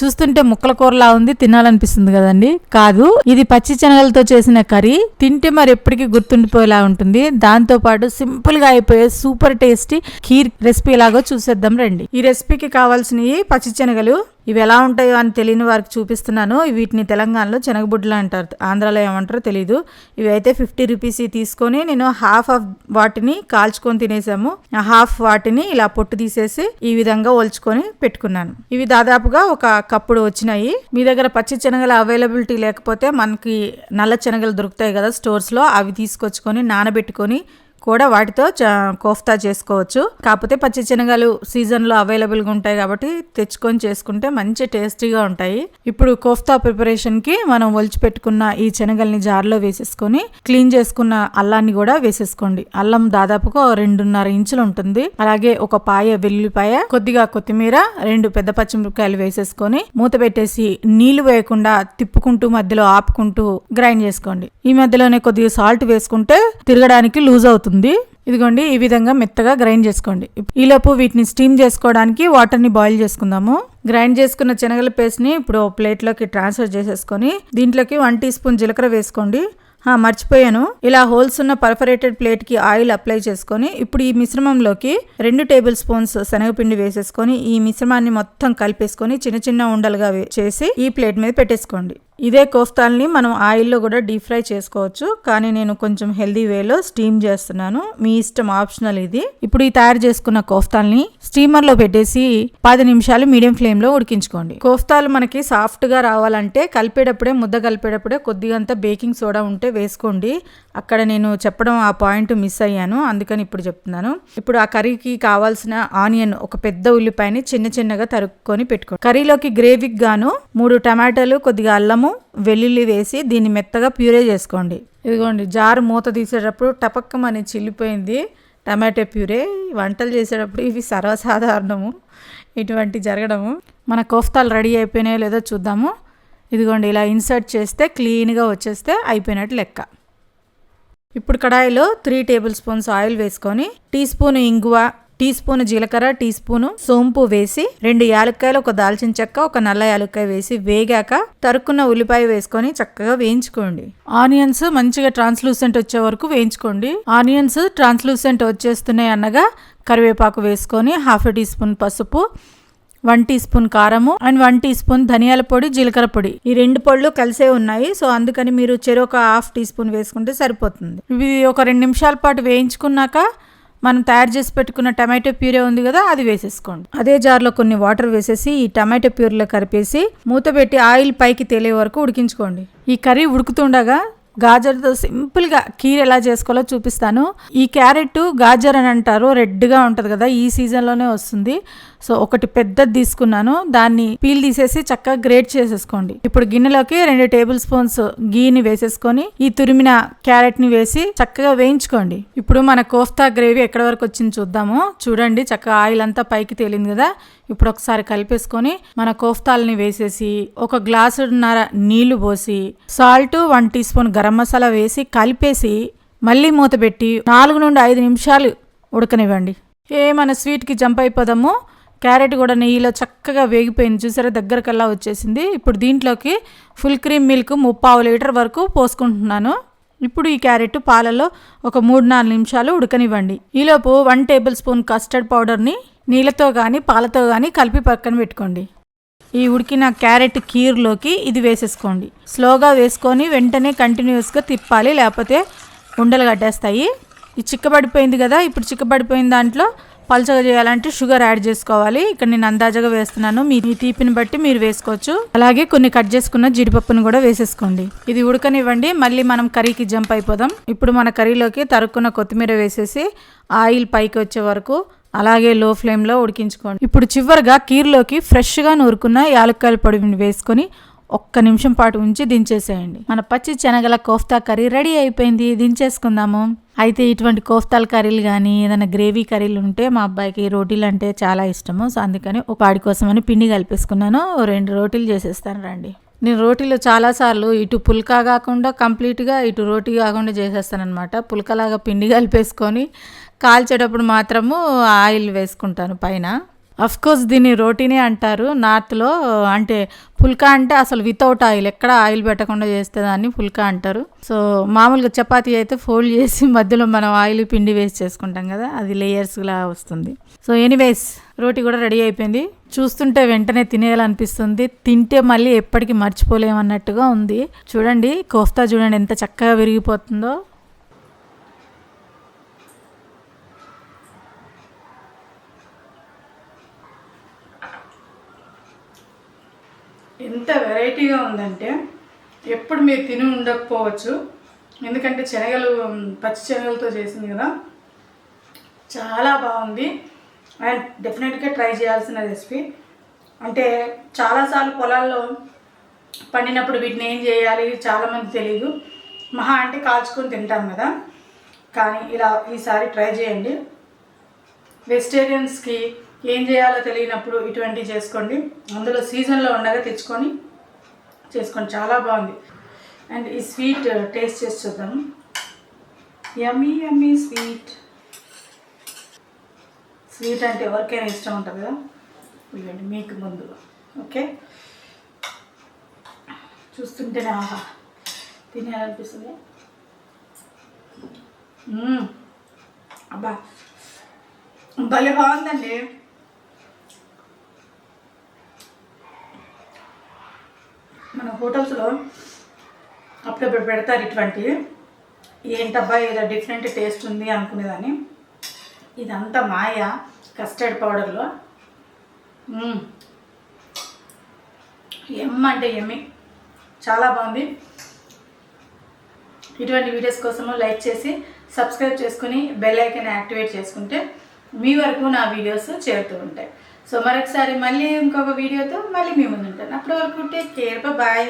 చూస్తుంటే ముక్కల కూరలా ఉంది తినాలనిపిస్తుంది కదండి. కాదు ఇది పచ్చి శనగలతో చేసిన కర్రీ తింటే మరి ఎప్పటికీ గుర్తుండిపోయేలా ఉంటుంది. దాంతో పాటు సింపుల్గా అయిపోయే సూపర్ టేస్టీ ఖీర్ రెసిపీ ఎలాగో చూసేద్దాం రండి. ఈ రెసిపీకి కావాల్సినవి పచ్చి శనగలు ఇవి ఎలా ఉంటాయో అని తెలియని వారికి చూపిస్తున్నాను. వీటిని తెలంగాణలో శనగబుడ్లు అంటారు. ఆంధ్రాలో ఏమంటారో తెలియదు ఇవి అయితే ఫిఫ్టీ రూపీస్ తీసుకొని నేను హాఫ్ ఆఫ్ వాటిని కాల్చుకొని తినేసాము. హాఫ్ వాటిని ఇలా పొట్టు తీసేసి ఈ విధంగా ఒలుచుకొని పెట్టుకున్నాను. ఇవి దాదాపుగా ఒక కప్పుడు వచ్చినాయి. మీ దగ్గర పచ్చి శనగల అవైలబిలిటీ లేకపోతే మనకి నల్ల శనగలు దొరుకుతాయి కదా స్టోర్స్లో అవి తీసుకొచ్చుకొని నానబెట్టుకొని కూడా వాటితో కోఫ్తా చేసుకోవచ్చు. కాకపోతే పచ్చి శనగలు సీజన్లో అవైలబుల్గా ఉంటాయి కాబట్టి తెచ్చుకొని చేసుకుంటే మంచి టేస్టీగా ఉంటాయి. ఇప్పుడు కోఫ్తా ప్రిపరేషన్కి మనం ఒలిచి పెట్టుకున్న ఈ శనగల్ని జార్లో వేసేసుకొని క్లీన్ చేసుకున్న అల్లాన్ని కూడా వేసేసుకోండి. అల్లం దాదాపుగా రెండున్నర ఇంచులు ఉంటుంది. అలాగే ఒక పాయ వెల్లుల్లిపాయ కొద్దిగా కొత్తిమీర రెండు పెద్ద పచ్చిమిరపకాయలు వేసేసుకొని మూత పెట్టేసి నీళ్ళు వేయకుండా తిప్పుకుంటూ మధ్యలో ఆపుకుంటూ గ్రైండ్ చేసుకోండి. ఈ మధ్యలోనే కొద్దిగా సాల్ట్ వేసుకుంటే తిరగడానికి లూజ్ అవుతుంది. ఇదిగోండి ఈ విధంగా మెత్తగా గ్రైండ్ చేసుకోండి. ఈలోపు వీటిని స్టీమ్ చేసుకోవడానికి వాటర్ని బాయిల్ చేసుకుందాము. గ్రైండ్ చేసుకున్న శనగల పేస్ట్ని ఇప్పుడు ప్లేట్లోకి ట్రాన్స్ఫర్ చేసేసుకొని దీంట్లోకి వన్ టీ స్పూన్ జీలకర్ర వేసుకోండి. మర్చిపోయాను. ఇలా హోల్స్ ఉన్న పర్ఫరేటెడ్ ప్లేట్కి ఆయిల్ అప్లై చేసుకొని ఇప్పుడు ఈ మిశ్రమంలోకి రెండు టేబుల్ స్పూన్స్ శనగపిండి వేసేసుకొని ఈ మిశ్రమాన్ని మొత్తం కలిపేసుకొని చిన్న చిన్న ఉండలుగా చేసి ఈ ప్లేట్ మీద పెట్టేసుకోండి. ఇదే కోఫ్తాల్ని మనం ఆయిల్లో కూడా డీప్ ఫ్రై చేసుకోవచ్చు. కానీ నేను కొంచెం హెల్దీ వేలో స్టీమ్ చేస్తున్నాను. మీ ఇష్టం ఆప్షనల్ ఇది. ఇప్పుడు ఈ తయారు చేసుకున్న కోఫ్తాల్ని స్టీమర్లో పెట్టేసి పది నిమిషాలు మీడియం ఫ్లేమ్లో ఉడికించుకోండి. కోఫ్తాలు మనకి సాఫ్ట్గా రావాలంటే కలిపేటప్పుడే ముద్ద కలిపేటప్పుడే కొద్దిగంత బేకింగ్ సోడా ఉంటే వేసుకోండి. అక్కడ నేను చెప్పడం ఆ పాయింట్ మిస్ అయ్యాను. అందుకని ఇప్పుడు చెప్తున్నాను. ఇప్పుడు ఆ కర్రీకి కావాల్సిన ఆనియన్ ఒక పెద్ద ఉల్లిపాయని చిన్న చిన్నగా తరుక్కొని పెట్టుకోండి కర్రీలోకి గ్రేవీకి గాను మూడు టమాటాలు కొద్దిగా అల్లము వెల్లుల్లి వేసి దీన్ని మెత్తగా ప్యూరే చేసుకోండి. ఇదిగోండి జారు మూత తీసేటప్పుడు టపక్కమని చిల్లిపోయింది టమాటో ప్యూరే. వంటలు చేసేటప్పుడు ఇవి సర్వసాధారణము. ఇటువంటి జరగడము. మన కోఫ్తాలు రెడీ అయిపోయినాయో లేదో చూద్దాము. ఇదిగోండి ఇలా ఇన్సర్ట్ చేస్తే క్లీన్గా వచ్చేస్తే అయిపోయినట్టు లెక్క. ఇప్పుడు కడాయిలో త్రీ టేబుల్ స్పూన్స్ ఆయిల్ వేసుకొని టీ స్పూన్ ఇంగువ టీ స్పూన్ జీలకర్ర టీ స్పూన్ సోంపు వేసి రెండు యాలక్కాయలు ఒక దాల్చిన చెక్క ఒక నల్ల యాలక్కాయ వేసి వేగాక తరుక్కున్న ఉల్లిపాయ వేసుకొని చక్కగా వేయించుకోండి. ఆనియన్స్ మంచిగా ట్రాన్స్లూసెంట్ వచ్చే వరకు వేయించుకోండి. ఆనియన్స్ ట్రాన్స్లూసెంట్ వచ్చేస్తున్నాయి అనగా కరివేపాకు వేసుకొని హాఫ్ టీ స్పూన్ పసుపు వన్ టీ స్పూన్ కారము అండ్ వన్ టీ స్పూన్ ధనియాల పొడి జీలకర్ర పొడి. ఈ రెండు పళ్ళు కలిసే ఉన్నాయి సో అందుకని మీరు చెరొక హాఫ్ టీ స్పూన్ వేసుకుంటే సరిపోతుంది. ఇవి ఒక రెండు నిమిషాల పాటు వేయించుకున్నాక మనం తయారు చేసి పెట్టుకున్న టమాటో ప్యూరే ఉంది కదా అది వేసేసుకోండి. అదే జార్లో కొన్ని వాటర్ వేసేసి ఈ టమాటో ప్యూర్లో కలిపేసి మూత పెట్టి ఆయిల్ పైకి తేలే వరకు ఉడికించుకోండి. ఈ కర్రీ ఉడుకుతుండగా గాజర్తో సింపుల్గా కీర్ ఎలా చేసుకోవాలో చూపిస్తాను. ఈ క్యారెట్ గాజర్ అని అంటారు రెడ్గా ఉంటుంది కదా ఈ సీజన్లోనే వస్తుంది. సో ఒకటి పెద్దది తీసుకున్నాను. దాన్ని పీల్ తీసేసి చక్కగా గ్రేట్ చేసేసుకోండి. ఇప్పుడు గిన్నెలోకి రెండు టేబుల్ స్పూన్స్ గీని వేసేసుకొని ఈ తురిమిన క్యారెట్ని వేసి చక్కగా వేయించుకోండి. ఇప్పుడు మన కోఫ్తా గ్రేవీ ఎక్కడ వరకు వచ్చింది చూద్దాము. చూడండి చక్కగా ఆయిల్ అంతా పైకి తేలింది కదా. ఇప్పుడు ఒకసారి కలిపేసుకొని మన కోఫ్తాలని వేసేసి ఒక గ్లాసున్నర నీళ్ళు పోసి salt one teaspoon garam masala వేసి కలిపేసి మళ్ళీ మూత పెట్టి నాలుగు నుండి ఐదు నిమిషాలు ఉడకనివ్వండి. ఏ మన స్వీట్కి జంప్ అయిపోదాము క్యారెట్ కూడా నెయ్యిలో చక్కగా వేగిపోయింది. చూసారా? దగ్గరకల్లా వచ్చేసింది. ఇప్పుడు దీంట్లోకి ఫుల్ క్రీమ్ మిల్క్ ముప్పావు లీటర్ వరకు పోసుకుంటున్నాను. ఇప్పుడు ఈ క్యారెట్ పాలలో ఒక మూడు నాలుగు నిమిషాలు ఉడకనివ్వండి. ఈలోపు వన్ టేబుల్ స్పూన్ కస్టర్డ్ పౌడర్ని నీళ్ళతో కానీ పాలతో కానీ కలిపి పక్కన పెట్టుకోండి. ఈ ఉడికిన క్యారెట్ కీర్లోకి ఇది వేసేసుకోండి. స్లోగా వేసుకొని వెంటనే కంటిన్యూస్గా తిప్పాలి లేకపోతే ఉండలు కట్టేస్తాయి. ఇది చిక్కబడిపోయింది కదా ఇప్పుడు చిక్కబడిపోయిన దాంట్లో పల్చగా చేయాలంటే షుగర్ యాడ్ చేసుకోవాలి. ఇక్కడ నేను అందాజగా వేస్తున్నాను. మీ మీ తీపిని బట్టి మీరు వేసుకోవచ్చు. అలాగే కొన్ని కట్ చేసుకున్న జీడిపప్పును కూడా వేసేసుకోండి. ఇది ఉడకనివ్వండి. మళ్ళీ మనం కర్రీకి జంప్ అయిపోదాం. ఇప్పుడు మన కర్రీలోకి తరుక్కున్న కొత్తిమీర వేసేసి ఆయిల్ పైకి వచ్చే వరకు అలాగే లో ఫ్లేమ్లో ఉడికించుకోండి. ఇప్పుడు చివరిగా కీర్లోకి ఫ్రెష్గా నూరుకున్న యాలక్కాయల పొడిని వేసుకొని ఒక్క నిమిషం పాటు ఉంచి దించేసేయండి. మన పచ్చి శనగల కోఫ్తా కర్రీ రెడీ అయిపోయింది. దించేసుకుందాము. అయితే ఇటువంటి కోఫ్తాల కర్రీలు కానీ ఏదైనా గ్రేవీ కర్రీలు ఉంటే మా అబ్బాయికి రోటీలు అంటే చాలా ఇష్టము. సో అందుకని ఒక వాడి కోసమని పిండి కలిపేసుకున్నాను. ఓ రెండు రోటీలు చేసేస్తాను రండి. నేను రోటీలో చాలాసార్లు ఇటు పుల్కా కాకుండా కంప్లీట్గా ఇటు రోటీ కాకుండా చేసేస్తానమాట పుల్కలాగా పిండి కలిపేసుకొని కాల్చేటప్పుడు మాత్రము ఆయిల్ వేసుకుంటాను పైన. కోర్స్ దీన్ని రోటీనే అంటారు. నార్త్లో అంటే పుల్కా అంటే అసలు వితౌట్ ఆయిల్ ఎక్కడ ఆయిల్ పెట్టకుండా చేస్తే దాన్ని పుల్కా అంటారు. సో మామూలుగా చపాతీ అయితే ఫోల్డ్ చేసి మధ్యలో మనం ఆయిల్ పిండి వేసి చేసుకుంటాం కదా అది లేయర్స్లా వస్తుంది. సో ఎనీవేస్ రోటీ కూడా రెడీ అయిపోయింది. చూస్తుంటే వెంటనే తినేయాలనిపిస్తుంది. తింటే మళ్ళీ ఎప్పటికీ మర్చిపోలేమన్నట్టుగా ఉంది. చూడండి కోఫ్తా చూడండి ఎంత చక్కగా విరిగిపోతుందో. ఎంత వెరైటీగా ఉందంటే ఎప్పుడు మీరు తిని ఉండకపోవచ్చు. ఎందుకంటే శనగలు పచ్చి శనగలతో చేసింది కదా. చాలా బాగుంది. అండ్ డెఫినెట్గా ట్రై చేయాల్సిన రెసిపీ. అంటే చాలాసార్లు పొలాల్లో పండినప్పుడు వీటిని ఏం చేయాలి చాలామంది తెలియదు మహా అంటే కాల్చుకొని తింటాం కదా. కానీ ఇలా ఈసారి ట్రై చేయండి. వెజిటేరియన్స్కి ఏం చేయాలో తెలియనప్పుడు ఇటువంటివి చేసుకోండి. అందులో సీజన్లో ఉండగా తెచ్చుకొని చేసుకోండి. చాలా బాగుంది. అండ్ ఈ స్వీట్ టేస్ట్ చేసి చూద్దాం. యమ్మీ యమ్మీ స్వీట్. స్వీట్ అంటే ఎవరికైనా ఇష్టం ఉంటుంది కదా? ఇవ్వండి మీకు ముందు ఓకే? చూస్తుంటేనే ఆహా తినేయాలనిపిస్తుంది అబ్బా భలే బాగుందండి. మన హోటల్స్లో అప్పుడప్పుడు పెడతారు ఇటువంటివి ఏంటబ్బా ఏదో డిఫరెంట్ టేస్ట్ ఉంది అనుకునేదాన్ని. ఇదంతా మాయ కస్టర్డ్ పౌడర్లో. ఎమ్ అంటే ఎమ్మి. చాలా బాగుంది. ఇటువంటి వీడియోస్ కోసము లైక్ చేసి సబ్స్క్రైబ్ చేసుకుని బెల్ ఐకన్ యాక్టివేట్ చేసుకుంటే మీ వరకు నా వీడియోస్ చేరుతూ ఉంటాయి. సో మరొకసారి మళ్ళీ ఇంకొక వీడియోతో మళ్ళీ మీ ముందు ఉంటాను అప్పటి వరకు టేక్ కేర్ బాయ్